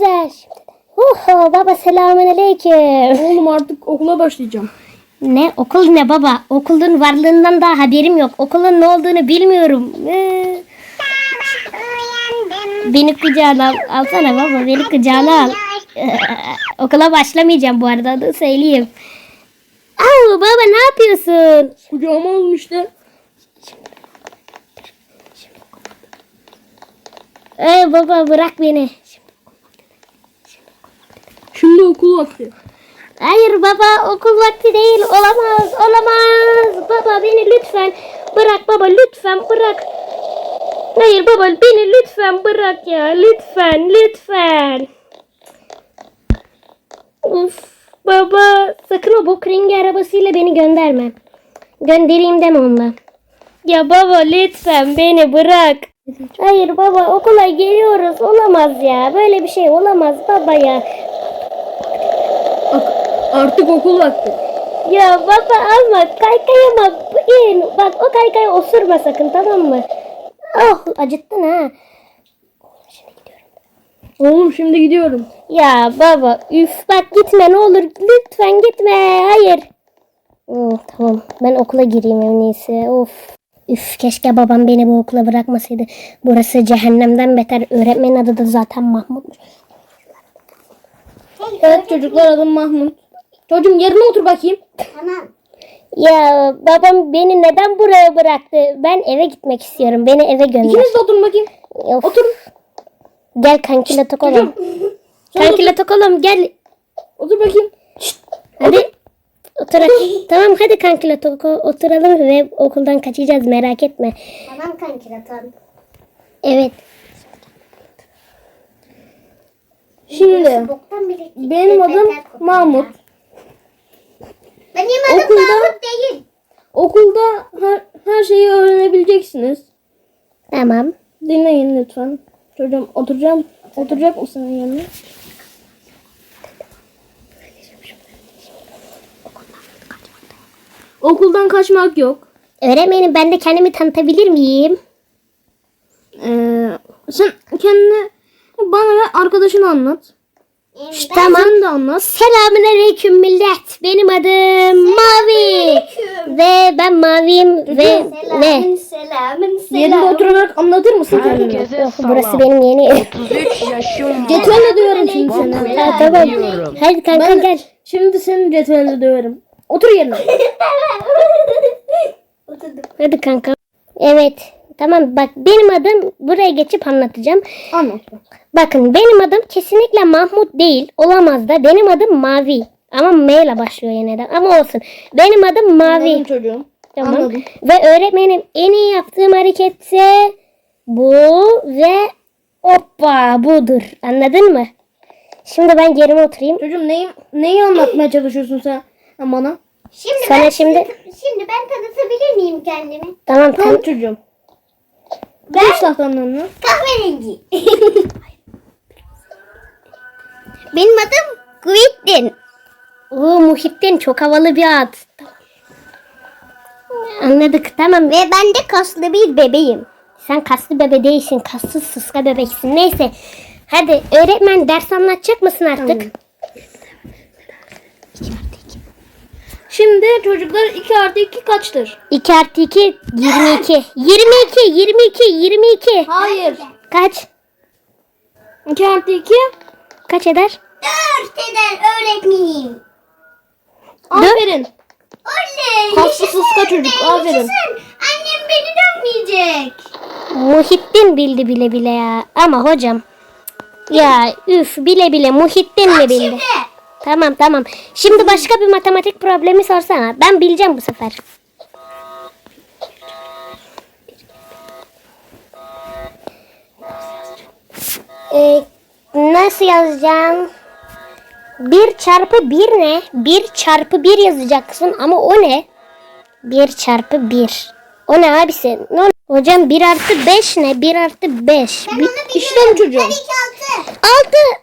güzel. Oho baba selamünaleyküm. Oğlum artık okula başlayacağım. Ne okul ne baba? Okulun varlığından daha haberim yok. Okulun ne olduğunu bilmiyorum. Ee, beni kucağına al. Alsana baba beni kucağına al. Ee, okula başlamayacağım bu arada onu söyleyeyim. Au baba ne yapıyorsun? Kucağıma aldım işte. Ee, baba bırak beni. Şimdi okul vakti. Hayır baba okul vakti değil olamaz olamaz. Baba beni lütfen bırak baba lütfen bırak. Hayır baba beni lütfen bırak ya lütfen lütfen. Uf baba sakın o bok rengi arabasıyla beni gönderme. Göndereyim deme onunla. Ya baba lütfen beni bırak. Hayır baba okula geliyoruz olamaz ya böyle bir şey olamaz baba ya. Artık okul vakti. Ya baba alma kaykayama in. Bak o kaykayı osurma sakın tamam mı? Oh acıttın ha. Oğlum şimdi gidiyorum. Ya baba üf bak gitme ne olur lütfen gitme hayır. Oh, tamam ben okula gireyim en iyisi of. Üf keşke babam beni bu okula bırakmasaydı. Burası cehennemden beter. Öğretmenin adı da zaten Mahmut'muş. Evet çocuklar adım Mahmut. Çocuğum yerine otur bakayım. Ya babam beni neden buraya bıraktı? Ben eve gitmek istiyorum. Beni eve gönder. İkiniz de oturun bakayım. Of. Oturun. Gel kankile. Sen Kankile tokolum gel. Otur bakayım. Hadi. Otur. tamam hadi kankile toko oturalım ve okuldan kaçacağız merak etme. Tamam kankile tamam. Evet. Şimdi benim adım Mahmut. Benim adım Okulda- Mahmut değil. Okulda her, her şeyi öğrenebileceksiniz. Tamam. Dinleyin lütfen. Çocuğum oturacağım. Oturacak mısın yanına? Okuldan kaçmak yok. Öğretmenim ben de kendimi tanıtabilir miyim? Ee, sen kendini bana ve arkadaşını anlat. Tamam. Sen de anlat. Selamun aleyküm millet. Benim adım Mavi. Ve ben Maviyim ve ne? Selamın selamın Yerinde oturarak anlatır mısın kendini? Herkese burası benim yeni evim. 33 yaşım var. Cetvelle döverim şimdi seni. Ha, tamam. Hadi kanka Ben gel. şimdi seni cetvelle döverim. Otur yerine. Oturdum. Hadi kanka. Evet. Tamam bak benim adım buraya geçip anlatacağım. Anlat. Bakın benim adım kesinlikle Mahmut değil. Olamaz da. Benim adım Mavi. Ama M ile başlıyor yine de. Ama olsun. Benim adım Mavi. Anladım çocuğum. Tamam. Anladım. Ve öğretmenim en iyi yaptığım hareket ise bu ve hoppa budur. Anladın mı? Şimdi ben yerime oturayım. Çocuğum neyi, neyi anlatmaya çalışıyorsun sen sen bana? Şimdi Sana ben şimdi- şimdi ben tanıtabilir miyim kendimi? Tamam Tamam tamam. çocuğum. Ben Geç tahtanın kahverengi. Benim adım Guittin. Oo Muhittin çok havalı bir ad. Anladık tamam. Ve ben de kaslı bir bebeğim. Sen kaslı bebe değilsin. Kassız sıska bebeksin. Neyse. Hadi öğretmen ders anlatacak mısın artık? Şimdi çocuklar 2 artı 2 kaçtır? 2 artı 2 22. 22 22 22. Hayır. Kaç? 2 artı 2 Kaç eder? Dört eder öğretmenim. aferin. Oley. Kaslı sıska çocuk aferin. Annem beni dönmeyecek. Muhittin bildi bile bile ya. Ama hocam. Ya üf bile bile Muhittin mi bildi? Şimdi. Tamam tamam. Şimdi başka bir matematik problemi sorsana. Ben bileceğim bu sefer. Ee, nasıl yazacağım? 1 çarpı 1 ne? 1 çarpı 1 yazacaksın ama o ne? 1 çarpı 1. O ne abisi? Ne? Hocam 1 artı 5 ne? 1 artı 5. Ben onu biliyorum. Çocuğum. Ee, ben 2 6. 6.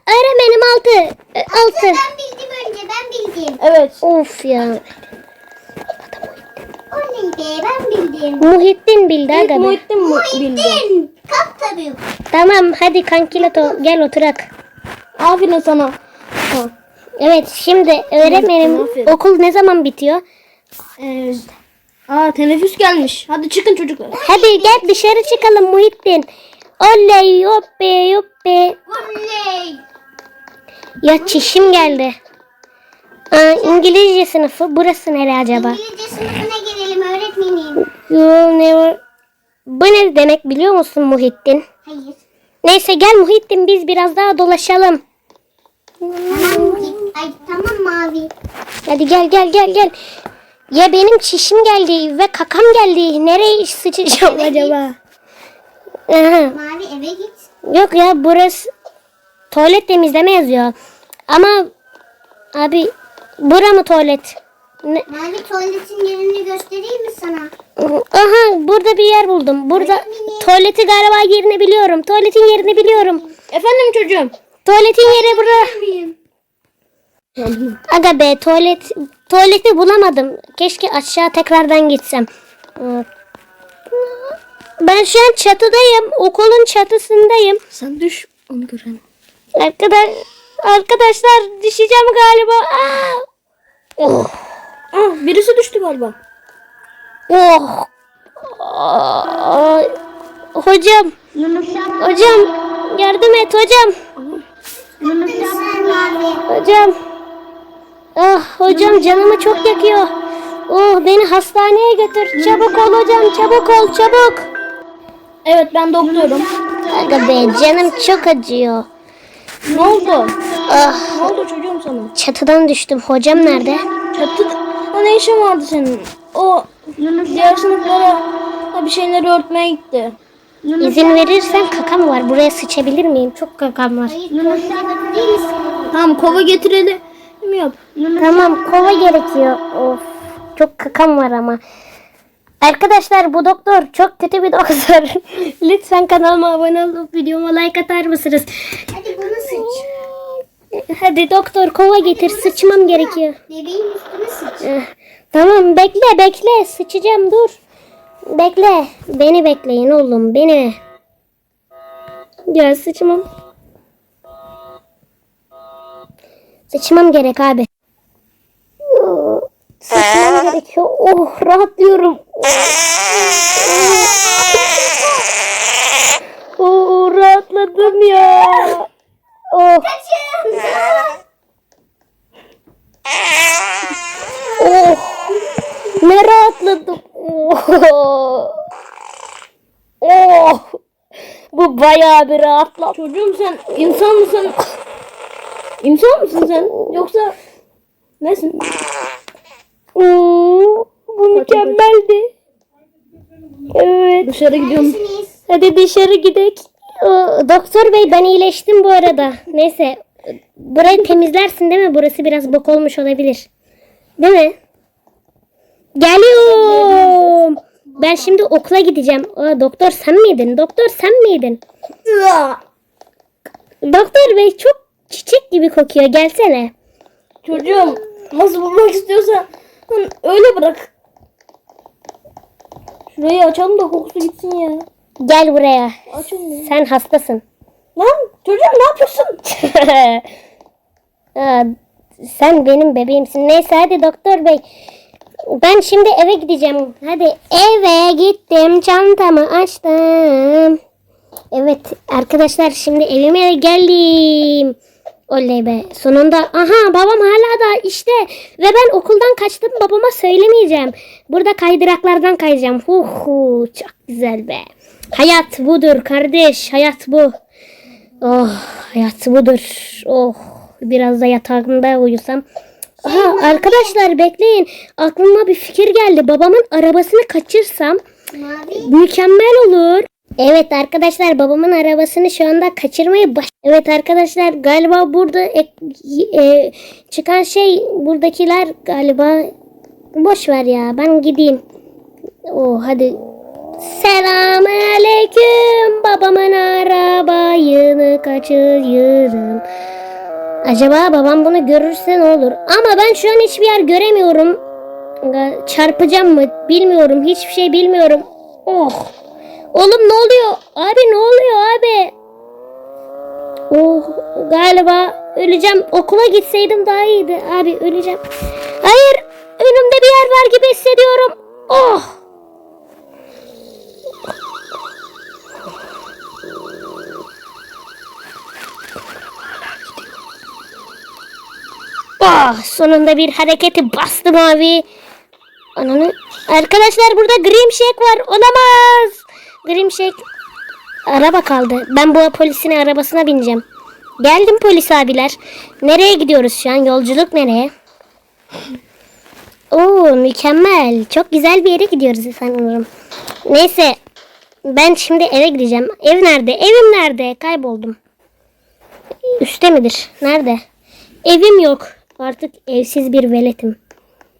Öğrenmenim 6. 6. 6 miydim? Evet. Of ya. O neydi? Ben bildim. Muhittin bildi aga. be. Muhittin mu bildi? Muhittin. Kaptanım. Tamam hadi kankilato gel oturak. Aferin sana. Ha, Evet şimdi öğretmenim okul ne zaman bitiyor? ee, aa teneffüs gelmiş. Hadi çıkın çocuklar. Hadi gel dışarı çıkalım Muhittin. Oley yoppe yoppe. Oley. Ya çişim geldi. Aa, İngilizce sınıfı burası nere acaba? İngilizce sınıfına gelelim öğretmenim. You never... Bu ne demek biliyor musun Muhittin? Hayır. Neyse gel Muhittin biz biraz daha dolaşalım. Tamam git. Ay tamam mavi. Hadi gel gel gel gel. Ya benim çişim geldi ve kakam geldi. Nereye sıçacağım acaba? Aha. Mavi eve git. Yok ya burası tuvalet temizleme yazıyor. Ama abi bura mı tuvalet? Ne? Mavi tuvaletin yerini göstereyim mi sana? Aha burada bir yer buldum. Burada tuvaleti galiba yerini biliyorum. Tuvaletin yerini biliyorum. Efendim çocuğum. Tuvaletin yeri bura. Miyim? Aga be tuvalet tuvaleti bulamadım. Keşke aşağı tekrardan gitsem. Ben şu an çatıdayım. Okulun çatısındayım. Sen düş onu gören. Arkadaş arkadaşlar düşeceğim galiba. Aa! Oh. Ah birisi düştü galiba. Oh. Aa, hocam, Yunus yapma. hocam yardım et hocam. Hocam. Ah hocam canımı çok yakıyor. Oh beni hastaneye götür. Çabuk ol hocam çabuk ol çabuk. Evet ben doktorum. Aga be canım çok acıyor. Ne oldu? Ah Ne oldu çocuğum sana? çatıdan düştüm. Hocam nerede? Çatıda ne işin vardı senin? O diğer sınıflara da bir şeyleri örtmeye gitti. İzin verirsen kakam var. Buraya sıçabilir miyim? Çok kakam var. Tamam kova getirelim yap. Tamam kova gerekiyor. Of çok kakam var ama. Arkadaşlar bu doktor çok kötü bir doktor. Lütfen kanalıma abone olup videoma like atar mısınız? Hadi doktor kova getir sıçmam gerekiyor. Bebeğin üstüne sıç. Eh, Tamam bekle bekle sıçacağım dur. Bekle beni bekleyin oğlum beni. Ya sıçmam. Sıçmam gerek abi. Oh, Sıçmam gerekiyor. Oh rahatlıyorum. Oh rahatladım ya. Oh. Oh. Ne rahatladım. Oh. Oh. Bu bayağı bir rahatlattı. Çocuğum sen insan mısın? İnsan mısın sen? Yoksa nesin? Oo, bu mükemmeldi. Evet. Dışarı gidiyorum. Hadi dışarı gidelim. Doktor bey ben iyileştim bu arada. Neyse. Burayı temizlersin değil mi? Burası biraz bok olmuş olabilir. Değil mi? Geliyorum. Ben şimdi okula gideceğim. Aa, doktor sen miydin? Doktor sen miydin? Doktor bey çok çiçek gibi kokuyor. Gelsene. Çocuğum nasıl bulmak istiyorsan öyle bırak. Şurayı açalım da kokusu gitsin ya. Gel buraya. Açın. Sen hastasın. Lan çocuğum ne yapıyorsun? Aa, sen benim bebeğimsin. Neyse hadi doktor bey. Ben şimdi eve gideceğim. Hadi eve gittim. Çantamı açtım. Evet arkadaşlar şimdi evime geldim. Oley be. Sonunda aha babam hala da işte ve ben okuldan kaçtım babama söylemeyeceğim. Burada kaydıraklardan kayacağım. Hu hu çok güzel be. Hayat budur kardeş. Hayat bu. Oh hayat budur. Oh biraz da yatağımda uyusam. Aha arkadaşlar bekleyin. Aklıma bir fikir geldi. Babamın arabasını kaçırsam Mavi. mükemmel olur. Evet arkadaşlar babamın arabasını şu anda kaçırmayı baş... Evet arkadaşlar galiba burada ek- e, çıkan şey buradakiler galiba boş ver ya ben gideyim. Oh hadi. Selamünaleyküm babamın arabayını kaçırırım. Acaba babam bunu görürse ne olur? Ama ben şu an hiçbir yer göremiyorum. Çarpacağım mı? Bilmiyorum. Hiçbir şey bilmiyorum. Oh. Oğlum ne oluyor? Abi ne oluyor abi? Oh galiba öleceğim. Okula gitseydim daha iyiydi. Abi öleceğim. Hayır önümde bir yer var gibi hissediyorum. Oh. Oh sonunda bir hareketi bastım abi. Ananı. Arkadaşlar burada Grim Shake var. Olamaz. Grim Shake. Araba kaldı. Ben bu polisin arabasına bineceğim. Geldim polis abiler. Nereye gidiyoruz şu an? Yolculuk nereye? Oo mükemmel. Çok güzel bir yere gidiyoruz sanırım. Neyse. Ben şimdi eve gideceğim. Ev nerede? Evim nerede? Kayboldum. Üste midir? Nerede? Evim yok. Artık evsiz bir veletim.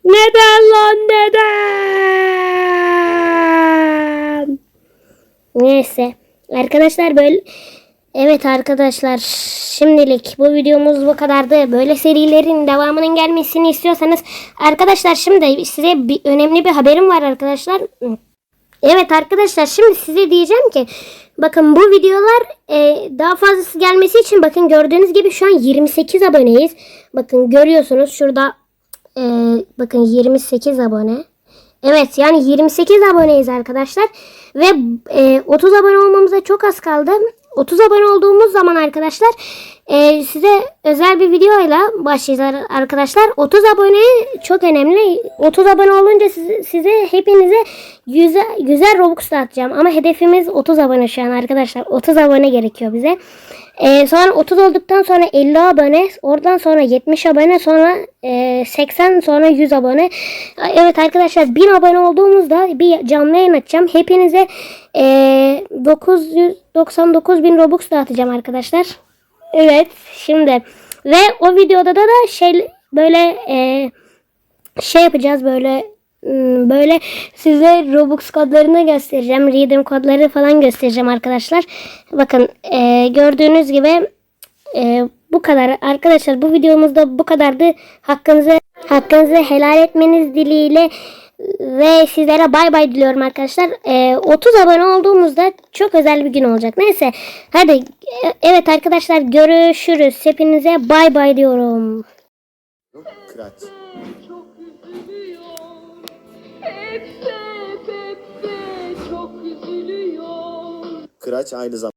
Neden lan neden? Neyse. Arkadaşlar böyle Evet arkadaşlar şimdilik bu videomuz bu kadardı. Böyle serilerin devamının gelmesini istiyorsanız arkadaşlar şimdi size bir önemli bir haberim var arkadaşlar. Evet arkadaşlar şimdi size diyeceğim ki bakın bu videolar e, daha fazlası gelmesi için bakın gördüğünüz gibi şu an 28 aboneyiz. Bakın görüyorsunuz şurada e, bakın 28 abone. Evet yani 28 aboneyiz arkadaşlar. Ve e, 30 abone olmamıza çok az kaldı. 30 abone olduğumuz zaman arkadaşlar e, size özel bir videoyla başlayacağız arkadaşlar. 30 abone çok önemli. 30 abone olunca size, size hepinize güzel, güzel Robux dağıtacağım. Ama hedefimiz 30 abone şu an arkadaşlar. 30 abone gerekiyor bize. E, sonra 30 olduktan sonra 50 abone. Oradan sonra 70 abone. Sonra e, 80 sonra 100 abone. Evet arkadaşlar 1000 abone olduğumuzda bir canlı yayın açacağım. Hepinize e, 999 bin Robux dağıtacağım arkadaşlar. Evet şimdi ve o videoda da da şey böyle e, şey yapacağız böyle böyle size Robux kodlarını göstereceğim. Redeem kodları falan göstereceğim arkadaşlar. Bakın e, gördüğünüz gibi e, bu kadar arkadaşlar bu videomuzda bu kadardı. Hakkınızı hakkınızı helal etmeniz dileğiyle ve sizlere bay bay diliyorum arkadaşlar. Ee, 30 abone olduğumuzda çok özel bir gün olacak. Neyse hadi e, evet arkadaşlar görüşürüz. Hepinize bay bay diyorum. Kıraç. Kıraç aynı zamanda